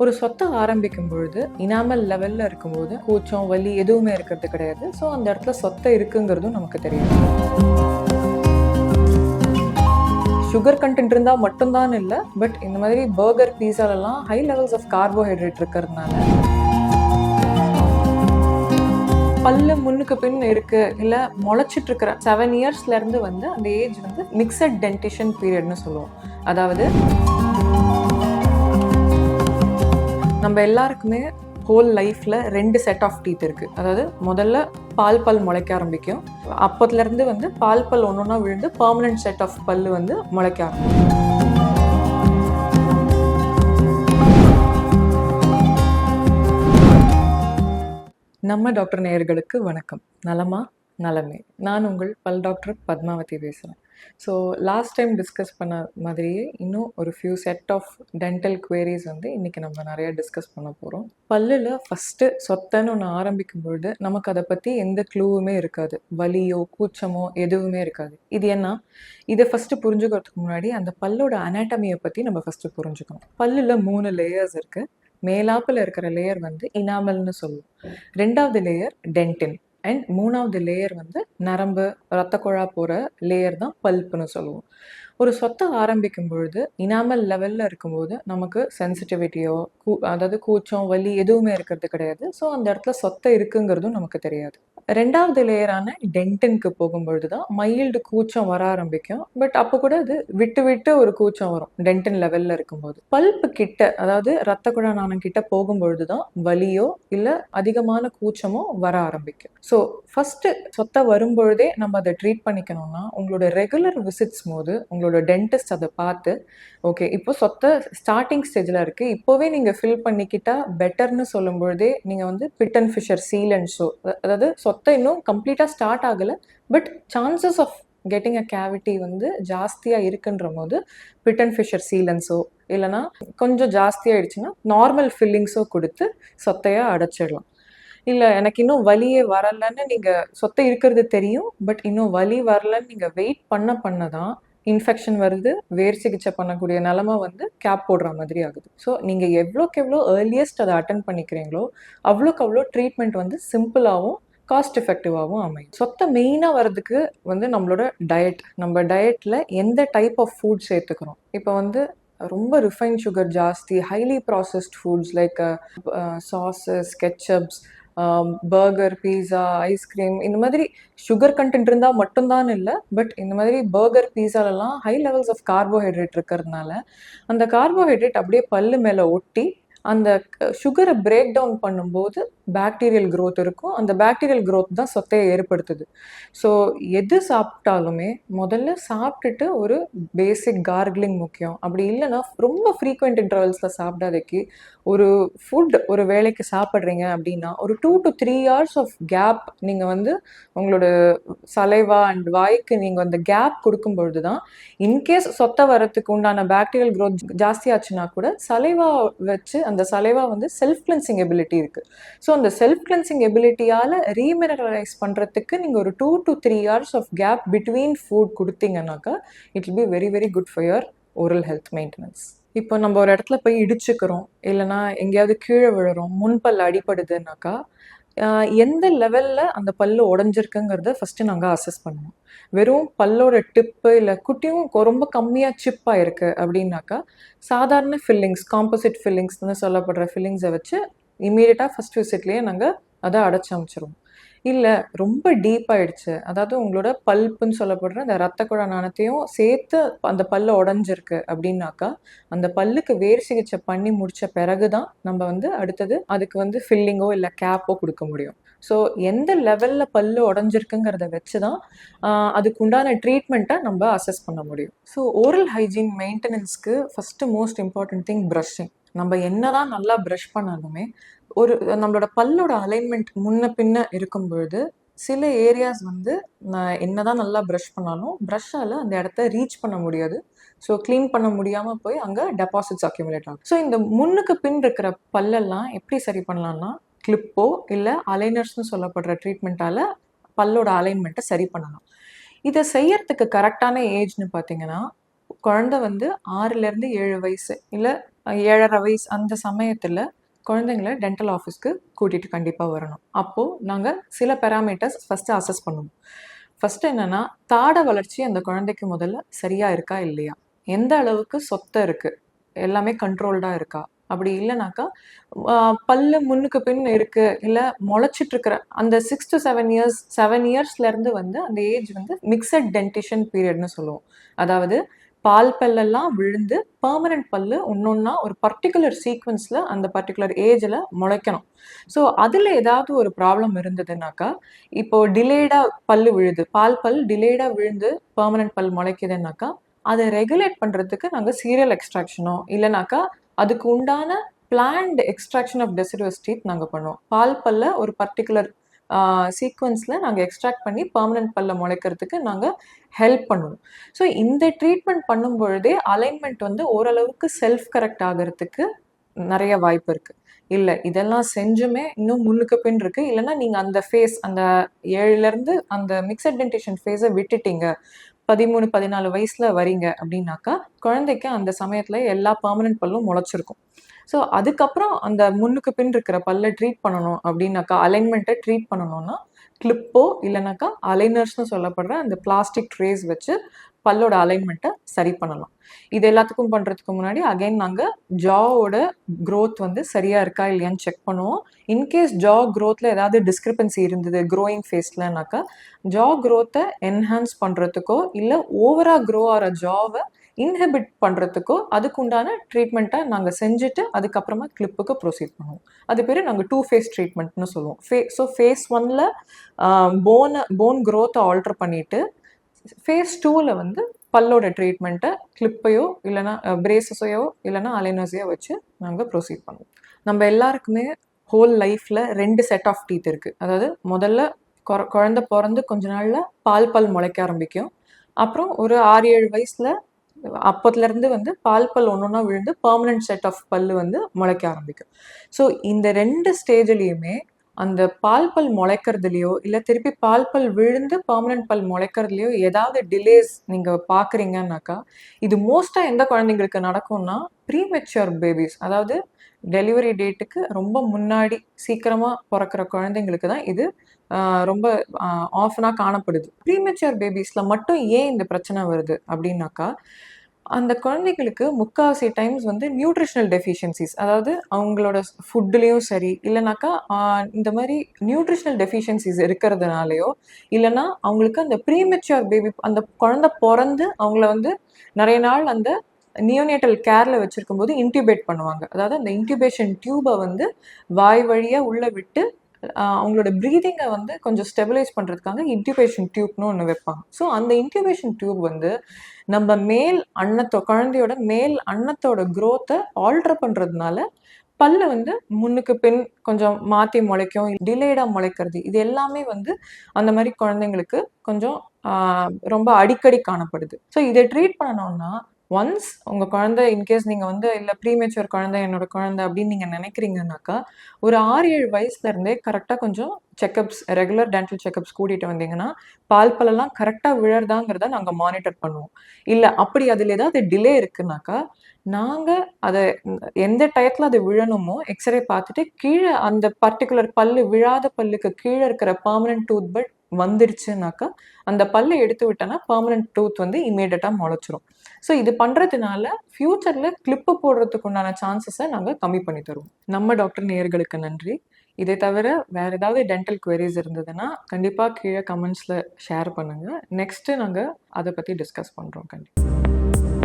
ஒரு சொத்தை ஆரம்பிக்கும் பொழுது இனாமல் லெவல்ல இருக்கும்போது கூச்சம் வலி எதுவுமே இருக்கிறது கிடையாது. ஸோ அந்த இடத்துல சொத்தை இருக்குங்கிறதும் நமக்கு தெரியும். சுகர் கண்டென்ட் இருந்தால் மட்டும்தான் இல்லை பட் இந்த மாதிரி பர்கர் பீஸாலெல்லாம் ஹை லெவல்ஸ் ஆஃப் கார்போஹைட்ரேட் இருக்கிறதுனால. பல்லு முன்னுக்கு பின் இருக்கு இல்லை முளைச்சிட்டு இருக்கிற செவன் இயர்ஸ்ல இருந்து வந்து அந்த ஏஜ் வந்து மிக்சட் டென்டிஷன் பீரியட்னு சொல்லுவோம். அதாவது நம்ம எல்லாருக்குமே ஹோல் லைஃப்பில் ரெண்டு செட் ஆஃப் டீத் இருக்குது அதாவது முதல்ல பால் பல் முளைக்க ஆரம்பிக்கும். அப்போத்துலேருந்து வந்து பால் பல் ஒன்றா விழுந்து பர்மனெண்ட் செட் ஆஃப் பல் வந்து முளைக்க ஆரம்பிக்கும். நம்ம டாக்டர் நேயர்களுக்கு வணக்கம். நலமா? நலமே. நான் உங்கள் பல் டாக்டர் பத்மாவதி பேசுகிறேன் ஸோ லாஸ்ட் டைம் டிஸ்கஸ் பண்ண மாதிரியே இன்னும் ஒரு few set of dental queries வந்து இன்றைக்கி நம்ம நிறையா டிஸ்கஸ் பண்ண போகிறோம் பல்லில் ஃபஸ்ட்டு சொத்தைன்னு ஒன்று ஆரம்பிக்கும் பொழுது நமக்கு அதை பற்றி எந்த க்ளூவுமே இருக்காது. வலியோ கூச்சமோ எதுவுமே இருக்காது. இது என்ன? இதை ஃபஸ்ட்டு புரிஞ்சுக்கிறதுக்கு முன்னாடி அந்த பல்லோட அனாட்டமியை பற்றி நம்ம ஃபஸ்ட்டு புரிஞ்சுக்கணும். பல்லில் மூணு லேயர்ஸ் இருக்குது மேலாப்பில் இருக்கிற லேயர் வந்து இனாமல்னு சொல்லுவோம். ரெண்டாவது லேயர் டென்டின் அண்ட் மூணாவது லேயர் வந்து நரம்பு ரத்த குழா போகிற லேயர் தான் பல்ப்புன்னு சொல்லுவோம். ஒரு சொத்தை ஆரம்பிக்கும் பொழுது இனாமல் லெவலில் இருக்கும்போது நமக்கு சென்சிட்டிவிட்டியோ கூ அதாவது கூச்சம் வலி எதுவுமே இருக்கிறது கிடையாது. ஸோ அந்த இடத்துல சொத்தை இருக்குங்கிறதும் நமக்கு தெரியாது. ரெண்டாவது லேயரான டென்டனுக்கு போகும்பொழுது தான் மைல்டு கூச்சம் வர ஆரம்பிக்கும். பட் அப்போ கூட அது விட்டு விட்டு ஒரு கூச்சம் வரும் டென்டன் லெவலில் இருக்கும்போது. பல்ப்பு கிட்ட அதாவது ரத்த குழானானம் கிட்ட போகும்பொழுது தான் வலியோ இல்லை அதிகமான கூச்சமோ வர ஆரம்பிக்கும். ஸோ ஃபஸ்ட்டு சொத்தை வரும்பொழுதே நம்ம அதை ட்ரீட் பண்ணிக்கணும்னா உங்களோட ரெகுலர் விசிட்ஸ் போது உங்களோட டென்டிஸ்ட் அதை பார்த்து ஓகே இப்போ சொத்தை ஸ்டார்டிங் ஸ்டேஜில் இருக்குது இப்போவே நீங்கள் ஃபில் பண்ணிக்கிட்டா பெட்டர்னு சொல்லும்பொழுதே நீங்கள் வந்து pit and fissure seal and show அதாவது சொத்தை இன்னும் கம்ப்ளீட்டாக ஸ்டார்ட் ஆகலை but chances of getting a cavity வந்து ஜாஸ்தியாக இருக்குன்ற போது பிட் அண்ட் ஃபிஷர் சீலன்ஸோ இல்லைனா கொஞ்சம் ஜாஸ்தியாகிடுச்சுன்னா நார்மல் ஃபில்லிங்ஸோ கொடுத்து சொத்தையாக அடைச்சிடலாம். இல்லை எனக்கு இன்னும் வலியே வரலன்னு நீங்கள் சொத்தை இருக்கிறது தெரியும் பட் இன்னும் வலி வரலன்னு நீங்கள் வெயிட் பண்ண பண்ண தான் இன்ஃபெக்ஷன் வருது வேர் சிகிச்சை பண்ணக்கூடிய நிலமை வந்து கேப் போடுற மாதிரி ஆகுது. ஸோ நீங்கள் எவ்வளோக்கு எவ்வளோ ஏர்லியஸ்ட் அதை அட்டன் பண்ணிக்கிறீங்களோ அவ்வளோக்கு அவ்வளோ ட்ரீட்மெண்ட் வந்து சிம்பிளாகவும் காஸ்ட் எஃபெக்டிவாகவும் அமையும். சொத்தை மெயினாக வர்றதுக்கு வந்து நம்மளோட டயட் நம்ம டயட்டில் எந்த டைப் ஆஃப் ஃபுட் சேர்த்துக்கிறோம்? இப்போ வந்து ரொம்ப ரிஃபைன் சுகர் ஜாஸ்தி highly processed foods like sauces ketchups burger pizza ice cream இந்த மாதிரி சுகர் கண்டென்ட் இருந்தால் மட்டும்தான் இல்லை பட் இந்த மாதிரி பர்கர் பீஸாலெல்லாம் ஹை லெவல்ஸ் ஆஃப் கார்போஹைட்ரேட் இருக்கிறதுனால அந்த கார்போஹைட்ரேட் அப்படியே பல்லு மேலே ஒட்டி அந்த சுகரை பிரேக் டவுன் பண்ணும்போது பாக்டீரியல் க்ரோத் இருக்கும் அந்த பாக்டீரியல் க்ரோத் தான் சொத்தையை ஏற்படுத்துது. ஸோ எது சாப்பிட்டாலுமே முதல்ல சாப்பிட்டுட்டு ஒரு பேசிக் கார்கிளிங் முக்கியம். அப்படி இல்லைன்னா ரொம்ப ஃப்ரீக்வெண்ட் இன்டர்வல்ஸில் சாப்பிடாதக்கு ஒரு ஃபுட் ஒரு வேலைக்கு சாப்பிட்றீங்க அப்படின்னா ஒரு two to three hours of gap நீங்கள் வந்து உங்களோட சலைவா அண்ட் வாய்க்கு நீங்கள் அந்த கேப் கொடுக்கும் பொழுது தான் இன்கேஸ் சொத்தை வரத்துக்கு உண்டான பாக்டீரியல் க்ரோத் ஜாஸ்தியாச்சுன்னா கூட சலைவா வச்சு அந்த சலைவா வந்து செல்ஃப் கிளென்சிங் எபிலிட்டி இருக்குது ஸோ அந்த செல்ஃப் கிளென்சிங் எபிலிட்டியால் ரீமினரலைஸ் பண்ணுறதுக்கு நீங்கள் ஒரு two to three hours of gap between food கொடுத்தீங்கன்னாக்கா it be very very good for your oral health maintenance இப்போ நம்ம ஒரு இடத்துல போய் இடிச்சுக்கிறோம் இல்லைனா எங்கேயாவது கீழே விழுறோம் முன்பல் அடிப்படுதுன்னாக்கா எந்த லெவலில் அந்த பல்லு உடஞ்சிருக்குங்கிறத ஃபஸ்ட்டு நாங்கள் அசஸ் பண்ணுவோம். வெறும் பல்லோட டிப்பு இல்லை குட்டியும் ரொம்ப கம்மியாக சிப்பாக இருக்குது அப்படின்னாக்கா சாதாரண ஃபில்லிங்ஸ் காம்போசிட் ஃபில்லிங்ஸ்னு சொல்லப்படுற ஃபில்லிங்ஸை வச்சு இம்மீடியட்டாக ஃபஸ்ட் விசிட்லேயே நாங்கள் அதை அடைச்சி அமைச்சிருவோம். இல்லை ரொம்ப டீப் ஆயிடுச்சு. அதாவது உங்களோட பல்ப்புன்னு சொல்லப்படுற அந்த ரத்த குழா நாணத்தையும் சேர்த்து அந்த பல்லு உடஞ்சிருக்கு அப்படின்னாக்கா அந்த பல்லுக்கு வேர் சிகிச்சை பண்ணி முடிச்ச பிறகு தான் நம்ம வந்து அடுத்தது அதுக்கு வந்து ஃபில்லிங்கோ இல்லை கேப்போ கொடுக்க முடியும். ஸோ எந்த லெவலில் பல்லு உடஞ்சிருக்குங்கிறத வச்சு தான் அதுக்கு உண்டான ட்ரீட்மெண்ட்டை நம்ம அசஸ் பண்ண முடியும். So oral hygiene மெயின்டெனன்ஸ்க்கு first most important thing brushing நம்ம என்னதான் நல்லா ப்ரஷ் பண்ணாலுமே ஒரு நம்மளோட பல்லோட அலைன்மெண்ட் முன்ன பின்ன இருக்கும் பொழுது சில ஏரியாஸ் வந்து நான் என்னதான் நல்லா ப்ரஷ் பண்ணாலும் ப்ரஷ்ஷால் அந்த இடத்த ரீச் பண்ண முடியாது. ஸோ க்ளீன் பண்ண முடியாமல் போய் அங்கே டெபாசிட்ஸ் அக்யூமுலேட் ஆகும். ஸோ இந்த முன்னுக்கு பின் இருக்கிற பல்லெல்லாம் எப்படி சரி பண்ணலாம்னா கிளிப்போ இல்லை அலைனர்ஸ்னு சொல்லப்படுற ட்ரீட்மெண்ட்டால் பல்லோட அலைன்மெண்ட்டை சரி பண்ணலாம். இதை செய்யறதுக்கு கரெக்டான ஏஜ்னு பார்த்தீங்கன்னா குழந்தை வந்து ஆறுலேருந்து ஏழு வயசு இல்லை ஏழரை வயசு அந்த சமயத்தில் குழந்தைங்கள டென்டல் ஆஃபீஸ்க்கு கூட்டிகிட்டு கண்டிப்பாக வரணும். அப்போது நாங்கள் சில பேராமீட்டர்ஸ் ஃபஸ்ட்டு அசஸ் பண்ணுவோம். ஃபஸ்ட்டு என்னென்னா தாட வளர்ச்சி அந்த குழந்தைக்கு முதல்ல சரியாக இருக்கா இல்லையா? எந்த அளவுக்கு சொத்தை இருக்குது எல்லாமே கண்ட்ரோல்டாக இருக்கா? அப்படி இல்லைனாக்கா பல்லு முன்னுக்கு பின் இருக்குது இல்லை முளைச்சிட்டு இருக்கிற அந்த six to seven years seven இயர்ஸ்லேருந்து வந்து அந்த ஏஜ் வந்து மிக்சட் டென்டிஷன் பீரியட்னு சொல்லுவோம். அதாவது பால் பல்லெல்லாம் விழுந்து பர்மனன்ட் பல்லு ஒன்றொன்னா ஒரு பர்டிகுலர் சீக்வன்ஸில் அந்த பர்டிகுலர் ஏஜில் முளைக்கணும். ஸோ அதில் ஏதாவது ஒரு ப்ராப்ளம் இருந்ததுனாக்கா இப்போ டிலேடாக பல்லு விழுது பால் பல் டிலேடாக விழுந்து பர்மனன்ட் பல் முளைக்குதுன்னாக்கா அதை ரெகுலேட் பண்ணுறதுக்கு நாங்கள் சீரியல் எக்ஸ்ட்ராக்ஷனோ இல்லைனாக்கா அதுக்கு உண்டான planned extraction of deciduous teeth நாங்கள் பண்ணுவோம். பால் பல்ல ஒரு பர்டிகுலர் சீக்வன்ஸில் நாங்கள் எக்ஸ்ட்ராக்ட் பண்ணி பர்மனன்ட் பல்ல முளைக்கிறதுக்கு நாங்கள் ஹெல்ப் பண்ணுவோம் ஸோ இந்த ட்ரீட்மெண்ட் பண்ணும் பொழுதே அலைன்மெண்ட் வந்து ஓரளவுக்கு செல்ஃப் கரெக்ட் ஆகிறதுக்கு நிறைய வாய்ப்பு இருக்குது இல்லை இதெல்லாம் செஞ்சுமே இன்னும் முன்னுக்கு பின் இருக்கு. இல்லைன்னா நீங்கள் அந்த ஃபேஸ் அந்த ஏழுலேருந்து அந்த மிக்சட் டென்டேஷன் ஃபேஸை விட்டுட்டீங்க. பதிமூணு பதினாலு வயசில் வரீங்க அப்படின்னாக்கா குழந்தைக்கு அந்த சமயத்தில் எல்லா பர்மனன்ட் பல்லும் முளைச்சிருக்கும். ஸோ அதுக்கப்புறம் அந்த முன்னுக்கு பின் இருக்கிற பல்லை ட்ரீட் பண்ணணும் அப்படின்னாக்கா அலைன்மெண்ட்டை ட்ரீட் பண்ணணும்னா கிளிப்போ இல்லைனாக்கா அலைனர்ஸ்னு சொல்லப்படுற அந்த பிளாஸ்டிக் ட்ரேஸ் வச்சு பல்லோட அலைன்மெண்ட்டை சரி பண்ணலாம். இது எல்லாத்துக்கும் பண்ணுறதுக்கு முன்னாடி அகைன் நாங்கள் ஜாவோட க்ரோத் வந்து சரியாக இருக்கா இல்லையான்னு செக் பண்ணுவோம். இன்கேஸ் ஜா க்ரோத்தில் ஏதாவது டிஸ்கிரிப்பன்சி இருந்தது க்ரோயிங் ஃபேஸ்லனாக்கா ஜா க்ரோத்தை என்ஹான்ஸ் பண்ணுறதுக்கோ இல்லை ஓவராக க்ரோ ஆகிற ஜாவை இன்ஹிபிட் பண்ணுறதுக்கோ அதுக்குண்டான ட்ரீட்மெண்ட்டை நாங்கள் செஞ்சுட்டு அதுக்கப்புறமா கிளிப்புக்கு ப்ரொசீட் பண்ணுவோம். அது பேர் நாங்கள் டூ ஃபேஸ் ட்ரீட்மெண்ட்னு சொல்லுவோம் ஃபே ஸோ ஃபேஸ் ஒனில் போனை போன் க்ரோத்தை ஆல்டர் பண்ணிவிட்டு ஃபேஸ் டூவில் வந்து பல்லோட ட்ரீட்மெண்ட்டை கிளிப்பையோ இல்லைனா பிரேசஸையோ இல்லைனா அலைனோஸையோ வச்சு நாங்கள் ப்ரொசீட் பண்ணுவோம். நம்ம எல்லாருக்குமே ஹோல் லைஃப்பில் ரெண்டு செட் ஆஃப் டீத் இருக்குது அதாவது முதல்ல குழந்த பிறந்து கொஞ்ச நாளில் பால் பல் முளைக்க ஆரம்பிக்கும். அப்புறம் ஒரு ஆறு ஏழு வயசில் அப்போத்துலேருந்து வந்து பால் பல் ஒன்று ஒன்றா விழுந்து பர்மனன்ட் செட் ஆஃப் பல் வந்து முளைக்க ஆரம்பிக்கும். ஸோ இந்த ரெண்டு ஸ்டேஜ்லேயுமே அந்த பால் பல் முளைக்கிறதுலையோ இல்லை திருப்பி பால் பல் விழுந்து பர்மனன்ட் பல் முளைக்கிறதுலையோ ஏதாவது டிலேஸ் நீங்கள் பார்க்குறீங்கன்னாக்கா இது மோஸ்ட்டாக எந்த குழந்தைங்களுக்கு நடக்கும்னா ப்ரீமெச்சுவர் பேபிஸ் அதாவது டெலிவரி டேட்டுக்கு ரொம்ப முன்னாடி சீக்கிரமாக பிறக்கிற குழந்தைங்களுக்கு தான் இது ரொம்ப ஆஃபனாக காணப்படுது. ப்ரீமெச்சுவர் பேபிஸில் மட்டும் ஏன் இந்த பிரச்சனை வருது அப்படின்னாக்கா அந்த குழந்தைகளுக்கு முக்காவாசி டைம்ஸ் வந்து நியூட்ரிஷனல் டெஃபிஷியன்சிஸ் அதாவது அவங்களோட ஃபுட்டுலேயும் சரி இல்லைனாக்கா இந்த மாதிரி நியூட்ரிஷனல் டெஃபிஷியன்சிஸ் இருக்கிறதுனாலையோ இல்லைன்னா அவங்களுக்கு அந்த ப்ரீமெச்சுவர் பேபி அந்த குழந்தை பிறந்து அவங்கள வந்து நிறைய நாள் அந்த நியோனேட்டல் கேரில் வச்சுருக்கும் போது இன்டியூபேட் பண்ணுவாங்க. அதாவது அந்த இன்டியூபேஷன் டியூபை வந்து வாய் வழியாக உள்ளே விட்டு அவங்களோட ப்ரீதிங்கை வந்து கொஞ்சம் ஸ்டெபிலைஸ் பண்ணுறதுக்காக இன்டியூபேஷன் டியூப்னு ஒன்று வைப்பாங்க. ஸோ அந்த இன்டியூபேஷன் டியூப் வந்து நம்ம மேல் அன்னத்தோ குழந்தையோட மேல் அன்னத்தோட க்ரோத்தை ஆல்டர் பண்ணுறதுனால பல்லு வந்து முன்னுக்கு பின் கொஞ்சம் மாற்றி முளைக்கும் டிலேடாக முளைக்கிறது. இது எல்லாமே வந்து அந்த மாதிரி குழந்தைங்களுக்கு கொஞ்சம் ரொம்ப அடிக்கடி காணப்படுது. ஸோ இதை ட்ரீட் பண்ணணும்னா ஒன்ஸ் உங்கள் குழந்தை இன்கேஸ் நீங்கள் வந்து இல்லை ப்ரீமேச்சுவர் குழந்தை என்னோட குழந்தை அப்படின்னு நீங்கள் நினைக்கிறீங்கன்னாக்கா ஒரு ஆறு ஏழு வயசுலேருந்தே கரெக்டாக கொஞ்சம் செக்கப்ஸ் ரெகுலர் டென்டல் செக்கப்ஸ் கூட்டிகிட்டு வந்தீங்கன்னா பால் பல்லெல்லாம் கரெக்டாக விழறதாங்கிறத நாங்கள் மானிட்டர் பண்ணுவோம். இல்லை அப்படி அதில் ஏதாவது டிலே இருக்குனாக்கா நாங்கள் அதை எந்த டயத்தில் அது விழணுமோ எக்ஸ்ரே பார்த்துட்டு கீழே அந்த பர்டிகுலர் பல்லு விழாத பல்லுக்கு கீழே இருக்கிற பர்மனன்ட் டூத் பட் வந்துடுச்சுனாக்கா அந்த பல்லை எடுத்து விட்டோன்னா பர்மனன்ட் டூத் வந்து இமீடியட்டாக முளைச்சிரும். ஸோ இது பண்ணுறதுனால ஃப்யூச்சரில் கிளிப்பு போடுறதுக்கு உண்டான சான்சஸை நாங்கள் கம்மி பண்ணி தருவோம். நம்ம டாக்டர் நேயர்களுக்கு நன்றி. இதை தவிர வேறு ஏதாவது டென்டல் குவரிஸ் இருந்ததுன்னா கண்டிப்பாக கீழே கமெண்ட்ஸில் ஷேர் பண்ணுங்கள் நெக்ஸ்ட்டு நாங்கள் அதை பற்றி டிஸ்கஸ் பண்ணுறோம் கண்டிப்பாக